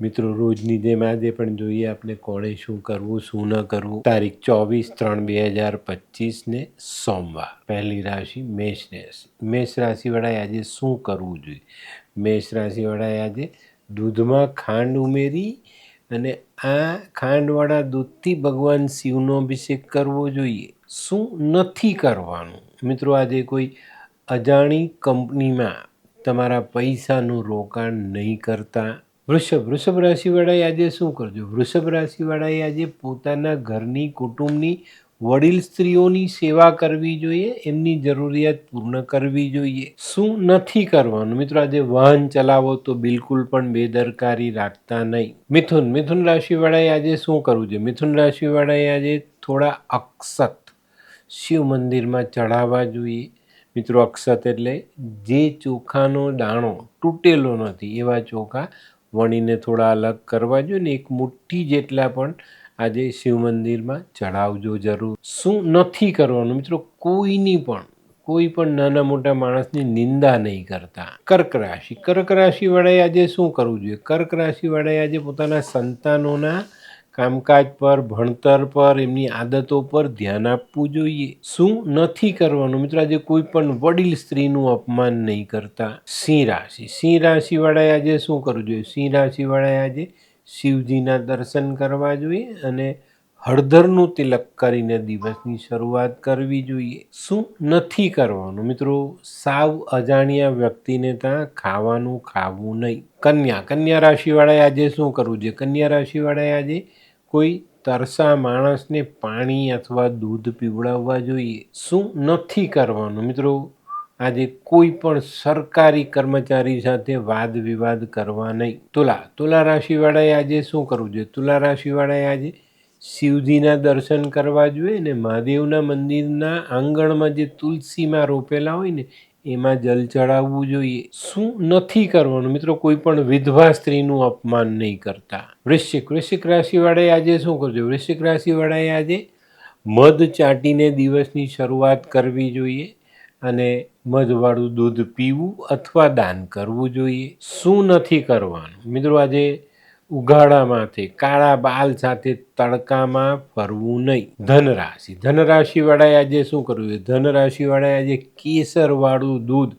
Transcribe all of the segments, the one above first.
મિત્રો, રોજની જેમ આજે પણ જોઈએ આપણે કોણે શું કરવું, શું ન કરવું. તારીખ ચોવીસ ત્રણ બે હજાર પચીસને સોમવાર. પહેલી રાશિ મેષ રાશિ. મેષ રાશિવાળાએ આજે શું કરવું જોઈએ? મેષ રાશિવાળાએ આજે દૂધમાં ખાંડ ઉમેરી અને આ ખાંડવાળા દૂધથી ભગવાન શિવનો અભિષેક કરવો જોઈએ. શું નથી કરવાનું? મિત્રો, આજે કોઈ અજાણી કંપનીમાં તમારા પૈસાનું રોકાણ નહીં કરતા વૃષભ વૃષભ રાશિવાળાએ આજે શું કરજો? વૃષભ રાશિવાળાએ આજે પોતાના ઘરની, કુટુંબની વડીલ સ્ત્રીઓની સેવા કરવી જોઈએ, એમની જરૂરિયાત પૂર્ણ કરવી જોઈએ. શું નથી કરવાનું? મિત્રો, આજે વાહન ચલાવો તો બિલકુલ પણ બેદરકારી રાખતા નહીં. મિથુન મિથુન રાશિવાળાએ આજે શું કરવું જોઈએ? મિથુન રાશિવાળાએ આજે થોડા અક્ષત શિવ મંદિરમાં ચઢાવવા જોઈએ. મિત્રો, અક્ષત એટલે જે ચોખાનો દાણો તૂટેલો નથી, એવા ચોખા વણીને થોડા અલગ કરવા જોઈએ ને એક મુઠ્ઠી જેટલા પણ આજે શિવ મંદિરમાં ચઢાવજો જરૂર. શું નથી કરવાનું મિત્રો? કોઈની પણ, કોઈ પણ નાના મોટા માણસની નિંદા નહીં કરતા. કર્ક રાશિ, કર્ક રાશિવાળાએ આજે શું કરવું જોઈએ? કર્ક રાશિવાળાએ આજે પોતાના સંતાનોના કામકાજ પર, ભણતર પર, એમની આદતો પર ધ્યાન આપવું જોઈએ. શું નથી કરવાનું? મિત્રો, આજે કોઈ પણ વડીલ સ્ત્રીનું અપમાન નહીં કરતા. સિંહ રાશિ. સિંહ રાશિવાળાએ આજે શું કરવું જોઈએ? સિંહ રાશિવાળાએ આજે શિવજીના દર્શન કરવા જોઈએ અને હળદરનું તિલક કરીને દિવસની શરૂઆત કરવી જોઈએ. શું નથી કરવાનું? મિત્રો, સાવ અજાણ્યા વ્યક્તિને ત્યાં ખાવાનું ખાવું નહીં. કન્યા. કન્યા રાશિવાળાએ આજે શું કરવું જોઈએ? કન્યા રાશિવાળાએ આજે કોઈ તરસા માણસને પાણી અથવા દૂધ પીવડાવવા જોઈએ? શું નથી કરવાનું? મિત્રો, આજે કોઈ પણ સરકારી કર્મચારી સાથે વાદ વિવાદ કરવા નહીં. તુલા તુલા રાશિવાળાએ આજે શું કરવું જોઈએ? તુલા રાશિવાળાએ આજે શિવજીના દર્શન કરવા જોઈએ ને મહાદેવના મંદિરના આંગણમાં જે તુલસીમાં રોપેલા હોય ને એમાં જલ ચડાવવું જોઈએ. શું નથી કરવાનું? મિત્રો, કોઈ પણ વિધવા સ્ત્રીનું અપમાન નહીં કરતા. વૃશ્ચિક વૃશ્ચિક રાશિવાળાએ આજે શું કરજો? વૃશ્ચિક રાશિવાળાએ આજે મધ ચાટીને દિવસની શરૂઆત કરવી જોઈએ અને મધવાળું દૂધ પીવું અથવા દાન કરવું જોઈએ. શું નથી કરવાનું? મિત્રો, આજે ઉઘાડામાંથી કાળા બાલ સાથે તડકામાં ફરવું નહીં. ધનરાશિ. ધનરાશિવાળાએ આજે શું કરવું ધનરાશિવાળાએ આજે કેસરવાળું દૂધ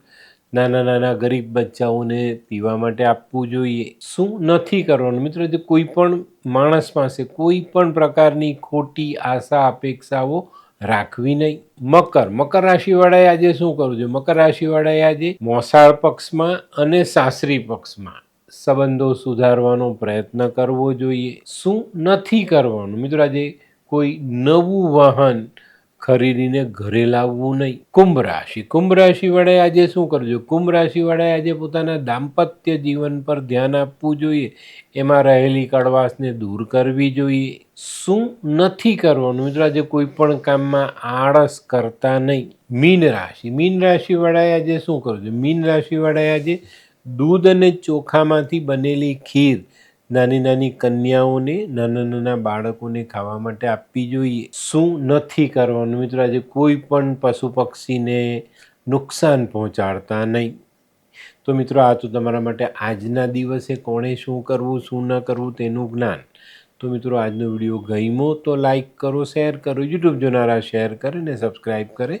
નાના નાના ગરીબ બચ્ચાઓને પીવા માટે આપવું જોઈએ. શું નથી કરવાનું? મિત્રો, જે કોઈ પણ માણસ પાસે કોઈ પણ પ્રકારની ખોટી આશા, અપેક્ષાઓ રાખવી નહીં. મકર. મકર રાશિવાળાએ આજે શું કરવું જોઈએ મકર રાશિવાળાએ આજે મોસાળ પક્ષમાં અને સાસરી પક્ષમાં સંબંધો સુધારવાનો પ્રયત્ન કરવો જોઈએ. શું નથી કરવાનું? મિત્રો, આજે કોઈ નવું વાહન ખરીદીને ઘરે લાવવું નહીં. કુંભ રાશિ. કુંભ રાશિવાળાએ આજે શું કરજો? કુંભ રાશિવાળાએ આજે પોતાના દાંપત્ય જીવન પર ધ્યાન આપવું જોઈએ. એમાં રહેલી કડવાશને દૂર કરવી જોઈએ. શું નથી કરવાનું? મિત્રો, આજે કોઈ પણ કામમાં આળસ કરતા નહીં. મીન રાશિ. મીન રાશિવાળાએ આજે શું કરજો? મીન રાશિવાળાએ આજે દૂધ અને ચોખામાંથી બનેલી ખીર નાની નાની કન્યાઓને, નાના નાના બાળકોને ખાવા માટે આપવી જોઈએ. શું નથી કરવાનું મિત્રો? આજે કોઈ પણ પશુ પક્ષીને નુકસાન પહોંચાડતા નહીં. તો મિત્રો, આ તો તમારા માટે આજના દિવસે કોણે શું કરવું, શું ન કરવું તેનું જ્ઞાન. તો મિત્રો, આજનો વીડિયો ગમ્યો તો લાઈક કરો, શેર કરો, યુટ્યુબ જોનારા શેર કરે ને સબસ્ક્રાઈબ કરે.